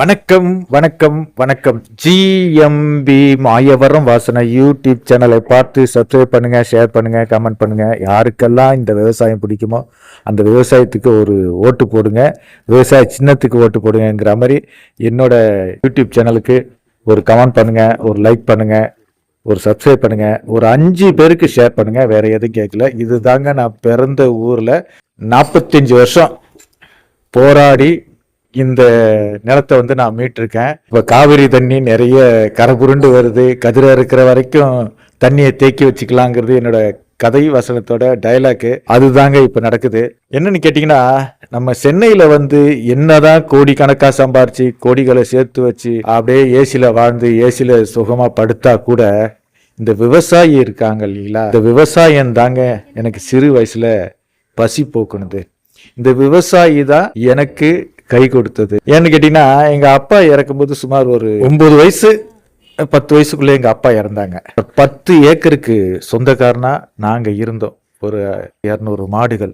வணக்கம் வணக்கம் வணக்கம். ஜிஎம்பி மாயவரம் வாசனை யூடியூப் சேனலை பார்த்து சப்ஸ்கிரைப் பண்ணுங்க ஷேர் பண்ணுங்க கமெண்ட் பண்ணுங்க. யாருக்கெல்லாம் இந்த விவசாயம் பிடிக்குமோ அந்த விவசாயத்துக்கு ஒரு ஓட்டு போடுங்க. விவசாய சின்னத்துக்கு ஓட்டு போடுங்கிற மாதிரி என்னோட யூடியூப் சேனலுக்கு ஒரு கமெண்ட் பண்ணுங்க ஒரு லைக் பண்ணுங்க ஒரு சப்ஸ்கிரைப் பண்ணுங்க. ஒரு அஞ்சு பேருக்கு ஷேர் பண்ணுங்க வேற எதுவும் கேட்கல. இதுதாங்க நான் பிறந்த ஊர்ல நாற்பத்தஞ்சு வருஷம் போராடி இந்த நிலத்தை வந்து நான் மீட்டிருக்கேன். இப்போ காவிரி தண்ணி நிறைய கரபுருண்டு வருது. கதிரை இருக்கிற வரைக்கும் தண்ணியை தேக்கி வச்சுக்கலாங்கிறது என்னோட கதை வசனத்தோட டயலாக்கு அதுதாங்க இப்போ நடக்குது. என்னன்னு கேட்டிங்கன்னா நம்ம சென்னையில் வந்து என்னதான் கோடி கணக்காக சம்பாரிச்சு கோடிகளை சேர்த்து வச்சு அப்படியே ஏசியில் வாழ்ந்து ஏசியில் சுகமாக படுத்தா கூட இந்த விவசாயி இருக்காங்க இல்லைங்களா? இந்த விவசாயம் தாங்க எனக்கு சிறு வயசில் பசி போக்குனது. இந்த விவசாயி தான் எனக்கு கை கொடுத்தது. ஏன்னு கேட்டீங்கன்னா எங்க அப்பா இறக்கும்போது சுமார் ஒரு ஒன்பது வயசு பத்து வயசுக்குள்ளே எங்க அப்பா இறந்தாங்க. பத்து ஏக்கருக்கு சொந்தக்காரனா நாங்க இருந்தோம். ஒரு இரநூறு மாடுகள்.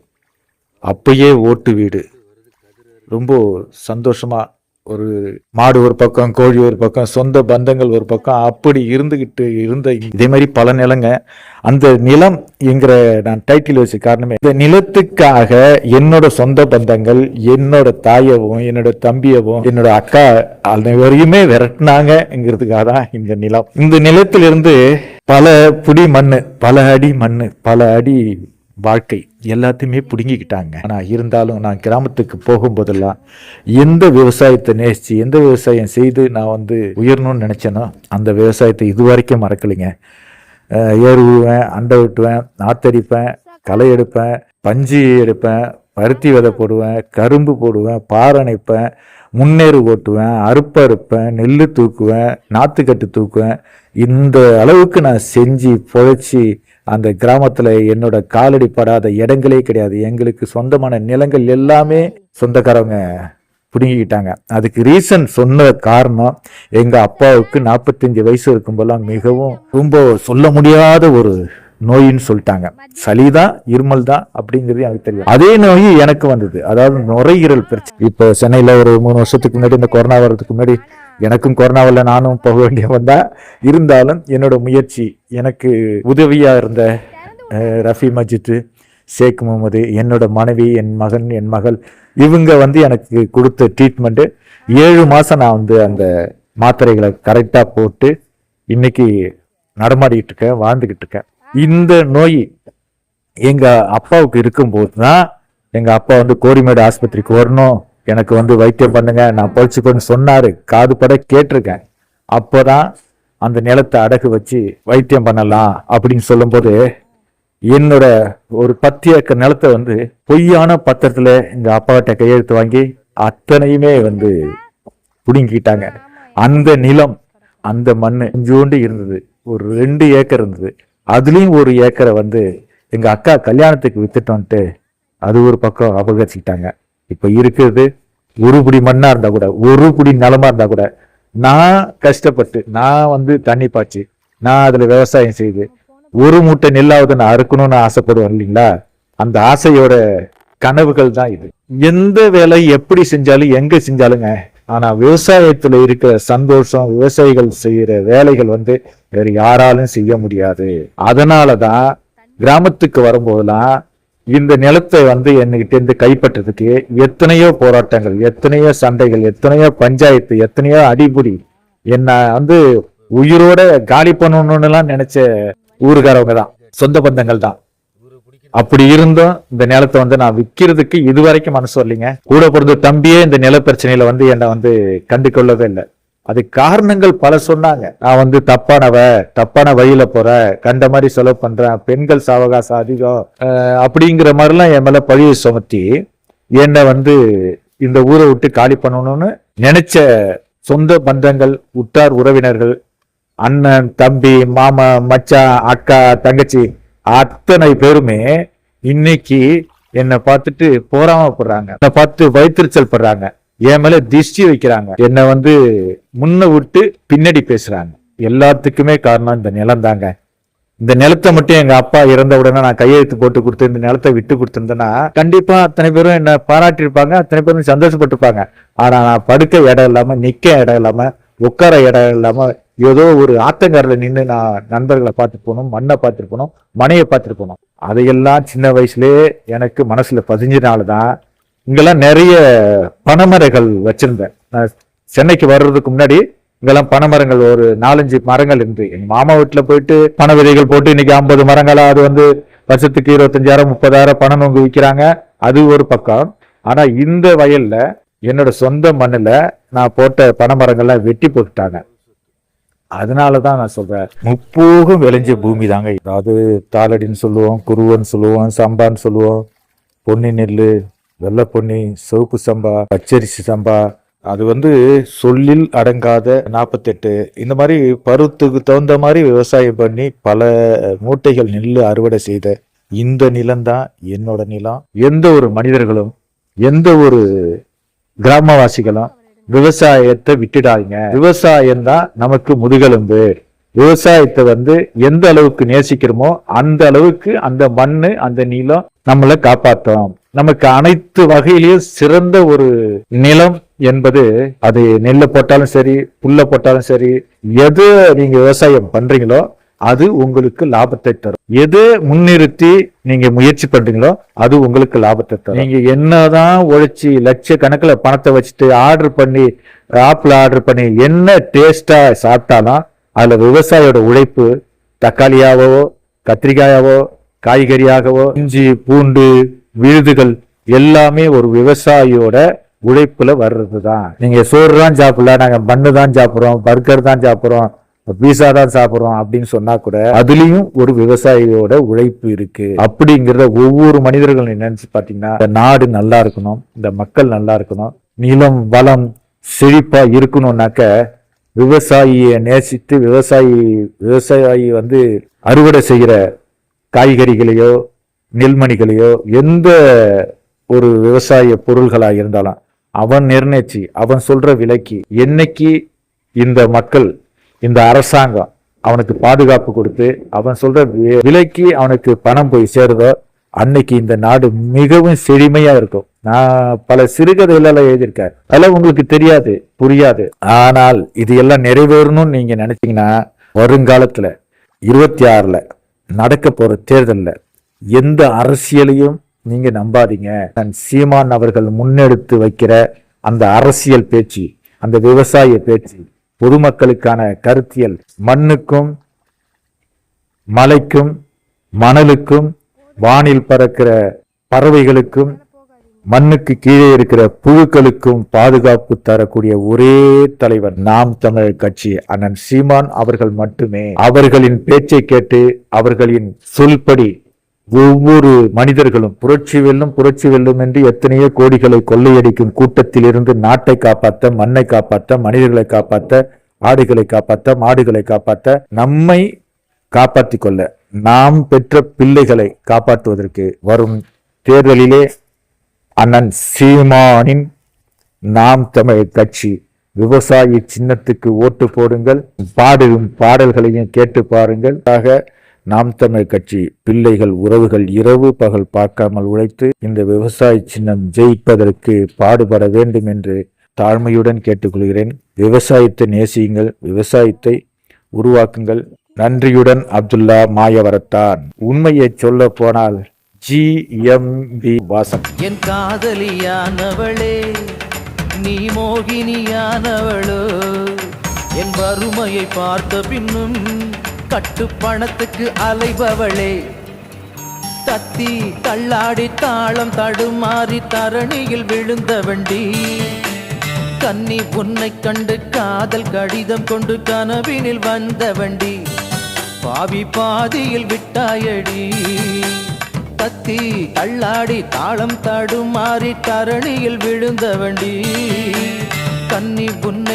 அப்பயே ஓட்டு வீடு. ரொம்ப சந்தோஷமா ஒரு மாடு ஒரு பக்கம் கோழி ஒரு பக்கம் சொந்த பந்தங்கள் ஒரு பக்கம் அப்படி இருந்துகிட்டு இருந்த இதே மாதிரி பல நிலங்க. அந்த நிலம் என்கிற நான் டைட்டில் வச்ச காரணமே இந்த நிலத்துக்காக என்னோட சொந்த பந்தங்கள் என்னோட தாயவும் என்னோட தம்பியவும் என்னோட அக்கா அனைவரையுமே விரட்டினாங்கிறதுக்காக தான் இந்த நிலம். இந்த நிலத்திலிருந்து பல புடி மண் பல அடி மண்ணு பல அடி வாழ்க்கை. எல்லாத்தையுமே பிடுங்கிக்கிட்டாங்க. ஆனால் இருந்தாலும் நான் கிராமத்துக்கு போகும்போதெல்லாம் எந்த விவசாயத்தை நேசித்து எந்த விவசாயம் செய்து நான் வந்து உயரணும்னு நினச்சேனோ அந்த விவசாயத்தை இது வரைக்கும் மறக்கலைங்க. ஏர் உழுவேன் அண்டை விட்டுவேன் நாத்தடிப்பேன் களை எடுப்பேன் பஞ்சு எடுப்பேன் பருத்தி விதை போடுவேன் கரும்பு போடுவேன் பாரணைப்பேன் முன்னேறு ஓட்டுவேன் அறுப்பு அறுப்பேன் நெல் தூக்குவேன் நாற்றுக்கட்டு தூக்குவேன். இந்த அளவுக்கு நான் செஞ்சு பொழைச்சி அந்த கிராமத்தில் என்னோட காலடி படாத இடங்களே கிடையாது. எங்களுக்கு சொந்தமான நிலங்கள் எல்லாமே சொந்தக்காரவங்க பிடுங்கிக்கிட்டாங்க. அதுக்கு ரீசன் சொன்ன காரணம் எங்க அப்பாவுக்கு நாற்பத்தஞ்சு வயசு இருக்கும்போதெல்லாம் மிகவும் ரொம்ப சொல்ல முடியாத ஒரு நோயின்னு சொல்லிட்டாங்க. சளிதான் இருமல் தான் அப்படிங்கிறது எனக்கு தெரியும். அதே நோய் எனக்கு வந்தது. அதாவது நுரையீரல் பிரச்சனை. இப்போ சென்னையில் ஒரு மூணு வருஷத்துக்கு முன்னாடி இந்த கொரோனா வர்றதுக்கு முன்னாடி எனக்கும் கொரோனாவில் நானும் போக வேண்டிய வந்தா. இருந்தாலும் என்னோட முயற்சி எனக்கு உதவியாக இருந்த ரஃபி மஜித்து ஷேக் முகமது என்னோட மனைவி என் மகன் என் மகள் இவங்க வந்து எனக்கு கொடுத்த ட்ரீட்மெண்ட்டு ஏழு மாதம் நான் வந்து அந்த மாத்திரைகளை கரெக்டாக போட்டு இன்னைக்கு நடமாடிக்கிட்டு இருக்கேன் வாழ்ந்துக்கிட்டு இருக்கேன். இந்த நோய் எங்கள் அப்பாவுக்கு இருக்கும்போது தான் எங்கள் அப்பா வந்து கோரிமேடு ஆஸ்பத்திரிக்கு வரணும். எனக்கு வந்து வைத்தியம் பண்ணுங்க நான் பொழைச்சுக்கோன்னு சொன்னாரு. காது பட கேட்டிருக்கேன். அப்போதான் அந்த நிலத்தை அடகு வச்சு வைத்தியம் பண்ணலாம் அப்படின்னு சொல்லும்போது என்னோட ஒரு பத்து ஏக்கர் நிலத்தை வந்து பொய்யான பத்திரத்துல எங்க அப்பாட்ட கையெழுத்து வாங்கி அத்தனையுமே வந்து புடுங்கிக்கிட்டாங்க. அந்த நிலம் அந்த மண் கொஞ்சோண்டு இருந்தது. ஒரு ரெண்டு ஏக்கர் இருந்தது. அதுலயும் ஒரு ஏக்கரை வந்து எங்க அக்கா கல்யாணத்துக்கு வித்துட்டோன்ட்டு அது ஒரு பக்கம் அபகரிச்சுக்கிட்டாங்க. இப்ப இருக்கிறது ஒரு புடி மண்ணா இருந்தா கூட ஒரு புடி நிலமா இருந்தா கூட நான் கஷ்டப்பட்டு நான் வந்து தண்ணி பாய்ச்சி நான் அதுல விவசாயம் செய்து ஒரு மூட்டை நெல்லாவது நான் அறுக்கணும்னு ஆசைப்படுவேன் இல்லைங்களா? அந்த ஆசையோட கனவுகள் தான் இது. எந்த வேலை எப்படி செஞ்சாலும் எங்க செஞ்சாலுங்க ஆனா விவசாயத்துல இருக்கிற சந்தோஷம் விவசாயிகள் செய்யற வேலைகள் வந்து வேற யாராலும் செய்ய முடியாது. அதனாலதான் கிராமத்துக்கு வரும்போதெல்லாம் இந்த நிலத்தை வந்து என்கிட்ட இருந்து கைப்பற்றதுக்கு எத்தனையோ போராட்டங்கள் எத்தனையோ சண்டைகள் எத்தனையோ பஞ்சாயத்து எத்தனையோ அடிபுடி என்ன வந்து உயிரோட காலி பண்ணணும்னுலாம் நினைச்ச ஊருக்காரவங்க தான் சொந்த பந்தங்கள் தான். அப்படி இருந்தும் இந்த நிலத்தை வந்து நான் விற்கிறதுக்கு இது வரைக்கும் மனசு வரலைங்க. கூட பிறந்த தம்பியே இந்த நில பிரச்சனையில வந்து என்னை வந்து கண்டுகொள்ளவே இல்லை. அது காரணங்கள் பல சொன்னாங்க. நான் வந்து தப்பானவ தப்பான வழியில போற கண்ட மாதிரி செலவு பண்றேன் பெண்கள் சாவகாசம் அதிகம் அப்படிங்கிற மாதிரிலாம் என் மேல பழியை சுமத்தி என்னை வந்து இந்த ஊரை விட்டு காலி பண்ணணும்னு நினைச்ச சொந்த பந்தங்கள் உற்றார் உறவினர்கள் அண்ணன் தம்பி மாமா மச்சான் அக்கா தங்கச்சி அத்தனை பேருமே இன்னைக்கு என்னை பார்த்துட்டு போறாமப்படுறாங்க என்னை பார்த்து வயிற்றுச்சல் படுறாங்க. என் மேல திஷ்டி வைக்கிறாங்க. என்னை வந்து முன்ன விட்டு பின்னாடி பேசுறாங்க. எல்லாத்துக்குமே காரணம் இந்த நிலம் தாங்க. இந்த நிலத்தை மட்டும் எங்க அப்பா இறந்த உடனே நான் கையெழுத்து போட்டு கொடுத்து இந்த நிலத்தை விட்டு கொடுத்துருந்தேன்னா கண்டிப்பா அத்தனை பேரும் என்ன பாராட்டியிருப்பாங்க அத்தனை பேரும் சந்தோஷப்பட்டிருப்பாங்க. ஆனா நான் படுக்க இடம் இல்லாம நிக்க இடம் இல்லாம உட்கார இடம் இல்லாம ஏதோ ஒரு ஆத்தங்கரில் நின்று நான் நண்பர்களை பார்த்துட்டு போகணும் மண்ணை பார்த்துட்டு போகணும் மனையை பார்த்துட்டு போகணும் அதையெல்லாம் சின்ன வயசுலேயே எனக்கு மனசுல பதிஞ்சனால தான் இங்கெல்லாம் நிறைய பனைமரங்கள் வச்சிருந்தேன். நான் சென்னைக்கு வர்றதுக்கு முன்னாடி இங்கெல்லாம் பனைமரங்கள் ஒரு நாலஞ்சு மரங்கள் இருந்து. எங்க மாமா வீட்டுல போயிட்டு பனை விதைகள் போட்டு இன்னைக்கு ஐம்பது மரங்களா அது வந்து வருஷத்துக்கு இருபத்தஞ்சாயிரம் முப்பதாயிரம் பணம் அவங்க விற்கிறாங்க அது ஒரு பக்கம். ஆனா இந்த வயல்ல என்னோட சொந்த மண்ணுல நான் போட்ட பனைமரங்கள்லாம் வெட்டி போட்டுட்டாங்க. அதனால தான் நான் சொல்றேன் முப்போகம் விளைஞ்ச பூமி தாங்க. அதாவது தாளடின்னு சொல்லுவோம் குருவன்னு சொல்லுவோம் சம்பான்னு சொல்லுவோம் பொன்னி நெல் வெள்ளை பொன்னி சிவப்பு சம்பா பச்சரிசி சம்பா அது வந்து சொல்லில் அடங்காத நாற்பத்தெட்டு இந்த மாதிரி பருவத்துக்கு தகுந்த மாதிரி விவசாயம் பண்ணி பல மூட்டைகள் நெல் அறுவடை செய்த இந்த நிலம்தான் என்னோட நிலம். எந்த ஒரு மனிதர்களும் எந்த ஒரு கிராமவாசிகளும் விவசாயத்தை விட்டுடாதீங்க. விவசாயம் தான் நமக்கு முதுகெலும்பு. விவசாயத்தை வந்து எந்த அளவுக்கு நேசிக்கிறோமோ அந்த அளவுக்கு அந்த மண்ணு அந்த நிலம் நம்மளை காப்பாற்றும் நமக்கு அனைத்து வகையிலையும் சிறந்த ஒரு நிலம் என்பது அது நெல்லை போட்டாலும் சரி புல்ல போட்டாலும் சரி எது நீங்க விவசாயம் பண்றீங்களோ அது உங்களுக்கு லாபத்தை தரும். எது முன்னிறுத்தி நீங்க முயற்சி பண்றீங்களோ அது உங்களுக்கு லாபத்தை தரும். நீங்க என்னதான் உழைச்சி லட்ச கணக்குல பணத்தை வச்சுட்டு ஆர்டர் பண்ணி ஆப்பிள் ஆர்டர் பண்ணி என்ன டேஸ்டா சாப்பிட்டாலும் அதில் விவசாயியோட உழைப்பு தக்காளியாகவோ கத்திரிக்காயாவோ காய்கறியாகவோ இஞ்சி பூண்டு விழுதுகள் எல்லாமே ஒரு விவசாயியோட உழைப்புல வர்றதுதான். நீங்க சோறு தான் சாப்பிடல நாங்க மண்ணு தான் சாப்பிட்றோம் பர்கர் தான் சாப்பிட்றோம் பீஸா தான் சாப்பிட்றோம் அப்படின்னு சொன்னா கூட அதுலயும் ஒரு விவசாயியோட உழைப்பு இருக்கு. அப்படிங்கிறத ஒவ்வொரு மனிதர்களும் நினைச்சு பாத்தீங்கன்னா இந்த நாடு நல்லா இருக்கணும் இந்த மக்கள் நல்லா இருக்கணும் நிலம் வளம் செழிப்பா இருக்கணும்னாக்க விவசாயியை நேசித்து விவசாயி விவசாயி வந்து அறுவடை செய்கிற காய்கறிகளையோ நெல்மணிகளையோ எந்த ஒரு விவசாய பொருள்களாக இருந்தாலும் அவன் நிர்ணயிச்சு அவன் சொல்ற விலைக்கு என்னைக்கு இந்த மக்கள் இந்த அரசாங்கம் அவனுக்கு பாதுகாப்பு கொடுத்து அவன் சொல்ற விலைக்கு அவனுக்கு பணம் போய் சேருதோ அன்னைக்கு இந்த நாடு மிகவும் செழுமையா இருக்கும். நான் பல சிறுகதைகளெல்லாம் எழுதியிருக்கேன். அதெல்லாம் உங்களுக்கு தெரியாது புரியாது. ஆனால் இது எல்லாம் நிறைவேறணும்னு நீங்க நினைச்சீங்கன்னா வருங்காலத்துல இருபத்தி ஆறுல நடக்க போற தேர்தல்ல எந்த அரசியலையும் நீங்க நம்பாதீங்க. நான் சீமான் அவர்கள் முன்னெடுத்து வைக்கிற அந்த அரசியல் பேச்சு அந்த விவசாய பேச்சு பொதுமக்களுக்கான கருத்தியல் மண்ணுக்கும் மலைக்கும் மணலுக்கும் வானில் பறக்கிற பறவைகளுக்கும் மண்ணுக்கு கீழே இருக்கிற புழுக்களுக்கும் பாதுகாப்பு தரக்கூடிய ஒரே தலைவர் நாம் தமிழர் கட்சி அண்ணன் சீமான் அவர்கள் மட்டுமே. அவர்களின் பேச்சை கேட்டு அவர்களின் சொல்படி ஒவ்வொரு மனிதர்களும் புரட்சி வெல்லும் புரட்சி வெல்லும் என்று எத்தனையோ கோடிகளை கொள்ளையடிக்கும் கூட்டத்தில் இருந்து நாட்டை காப்பாற்ற மண்ணை காப்பாற்ற மனிதர்களை காப்பாற்ற ஆடுகளை காப்பாற்ற மாடுகளை காப்பாற்ற நம்மை காப்பாற்றிக் கொள்ள நாம் பெற்ற பிள்ளைகளை காப்பாற்றுவதற்கு வரும் தேர்தலிலே அண்ணன் சீமானின் நாம் தமிழ் கட்சி விவசாயி சின்னத்துக்கு ஓட்டு போடுங்கள். பாடும் பாடல்களையும் கேட்டு பாருங்கள். ஆக நாம் தமிழ் கட்சி பிள்ளைகள் உறவுகள் இரவு பகல் பார்க்காமல் உழைத்து இந்த விவசாய சின்னம் ஜெயிப்பதற்கு பாடுபட வேண்டும் என்று தாழ்மையுடன் கேட்டுக்கொள்கிறேன். விவசாயத்தை நேசியுங்கள். விவசாயத்தை உருவாக்குங்கள். நன்றியுடன் அப்துல்லா மாயவரத்தான். உண்மையை சொல்ல போனால் ஜி எம் பி வாசன் என் காதலியானவளே நீ மோகினியானவளோ என் வறுமையை பார்த்த பின்னும் கட்டுப்பணத்துக்கு அலைபவளே. தத்தி தள்ளாடி தாளம் தடுமாறி தரணியில் விழுந்த வண்டி. கன்னி உன்னை கண்டு காதல் கடிதம் கொண்டு கனவினில் வந்த வண்டி. பாவி பாதியில் விட்டாயடி. தத்தி தள்ளாடி தாளம் தடுமாறி தரணியில் விழுந்த வண்டி. கன்னி உன்னை